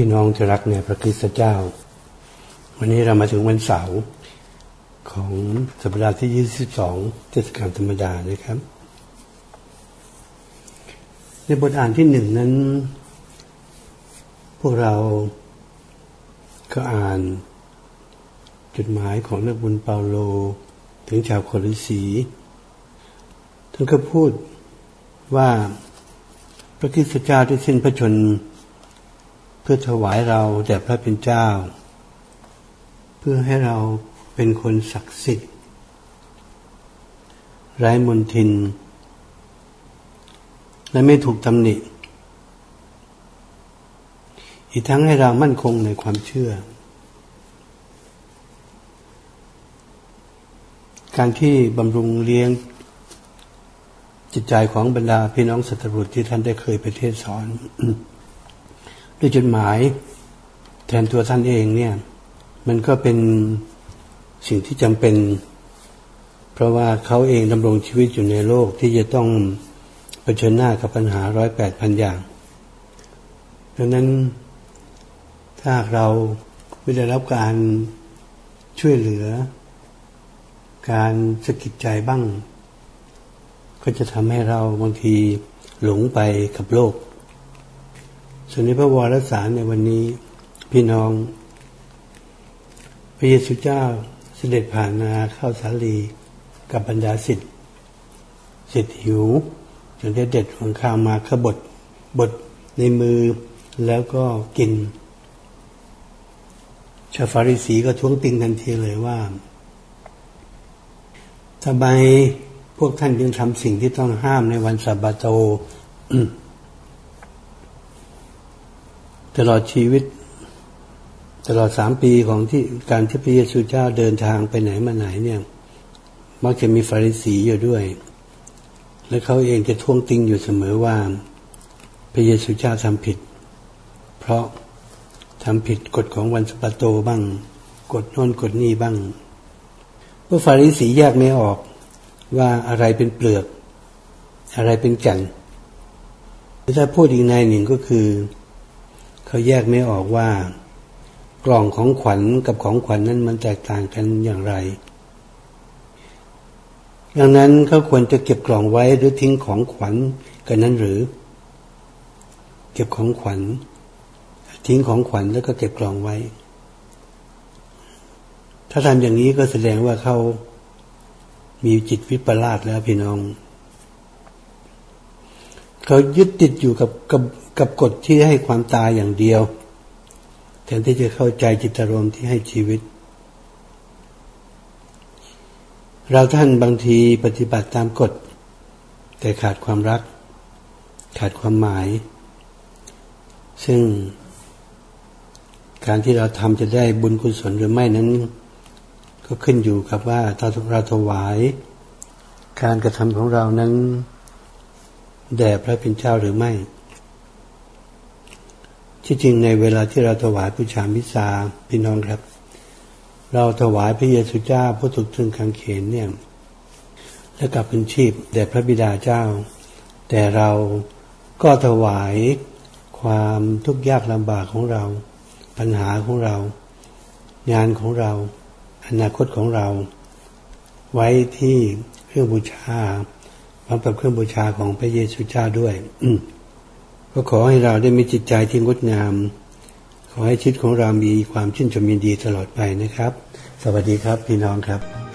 พี่น้องที่รักในพระคริสตเจ้า วันนี้เรามาถึงวันเสาร์ของสัปดาห์ที่ 22 เทศกาลธรรมดานะครับ ในบทอ่านที่หนึ่งนั้น พวกเราก็อ่านจดหมายของนักบุญเปาโล ถึงชาวโคริสีท่านก็พูดว่าพระคริสตเจ้าได้สิ้นพระชนม์ พื่อถวายเราแด่พระเป็นเจ้า เพื่อให้เราเป็นคนศักดิ์สิทธิ์ไร้มนทิน และไม่ถูกตำหนิ อีกทั้งให้เรามั่นคงในความเชื่อ การที่บำรุงเลี้ยงจิตใจของบรรดาพี่น้องสัตบุตรที่ท่านได้เคยไปเทศสอน ด้วยจดหมายแทนตัวท่านเองเนี่ย มันก็เป็นสิ่งที่จำเป็น เพราะว่าเขาเองดำรงชีวิตอยู่ในโลกที่จะต้องเผชิญหน้ากับปัญหาร้อยแปดพันอย่าง ดังนั้นถ้าเราไม่ได้รับการช่วยเหลือ การสะกิดใจบ้าง ก็จะทำให้เราบางทีหลงไปกับโลก ส่วนในพระวรสารในวันนี้ พี่น้อง พระเยซูเจ้าเสด็จผ่านนาเข้าสาลีกับบรรดาสิทธิ์เสร็จหิวจนได้เด็ดของข้าวมาขบดบดในมือแล้วก็กิน ชาฟาริสีก็ท้วงติงทันทีเลยว่าทำไมพวกท่านจึงทำสิ่งที่ต้องห้ามในวันสับบาโต ตลอดชีวิต ตลอดสามปีของที่การที่พระเยซูเจ้าเดินทางไปไหนมาไหนเนี่ย มักจะมีฟาริสีอยู่ด้วย และเขาเองจะท้วงติงอยู่เสมอว่า พระเยซูเจ้าทำผิด เพราะทำผิดกฎของวันสปาโตบ้าง กฎโน่นกฎนี้บ้างพวกฟาริสีแยกไม่ออกว่าอะไรเป็นเปลือก อะไรเป็นแก่นถ้าพูดอีกในหนึ่งก็คือ เขาแยกไม่ออกว่า กล่องของขวัญกับของขวัญนั้นมันแตกต่างกันอย่างไร ดังนั้นเขาควรจะเก็บกล่องไว้หรือทิ้งของขวัญกันนั้นหรือ เก็บของขวัญ ทิ้งของขวัญแล้วก็เก็บกล่องไว้ ถ้าทำอย่างนี้ก็แสดงว่าเขามีจิตวิปลาสแล้วพี่น้อง เขายึดติดอยู่กับกับกับกฎที่ให้ความตายอย่างเดียว แทนที่จะเข้าใจจิตอารมณ์ที่ให้ชีวิต เราท่านบางทีปฏิบัติตามกฎ แต่ขาดความรัก ขาดความหมาย ซึ่งการที่เราทำจะได้บุญกุศลหรือไม่นั้น ก็ขึ้นอยู่กับว่าถ้าเราถวาย การกระทำของเรานั้น แด่พระเป็นเจ้าหรือไม่ ที่จริงในเวลาที่เราถวายผู้ชามิสาพี่น้องครับ เราถวายพระเยซูเจ้าผู้ถูกตรึงกางเขนเนี่ยและกลับเป็นชีพแด่พระบิดาเจ้า แต่เราก็ถวายความทุกข์ยากลำบากของเรา ปัญหาของเรา งานของเรา อนาคตของเรา ไว้ที่เครื่องบูชา พร้อมกับเครื่องบูชาของพระเยซูเจ้าด้วยก็ขอให้เราได้มีจิตใจที่งดงาม ขอให้ชีวิตของเรามีความชื่นชมยินดีตลอดไปนะครับ สวัสดีครับพี่น้องครับ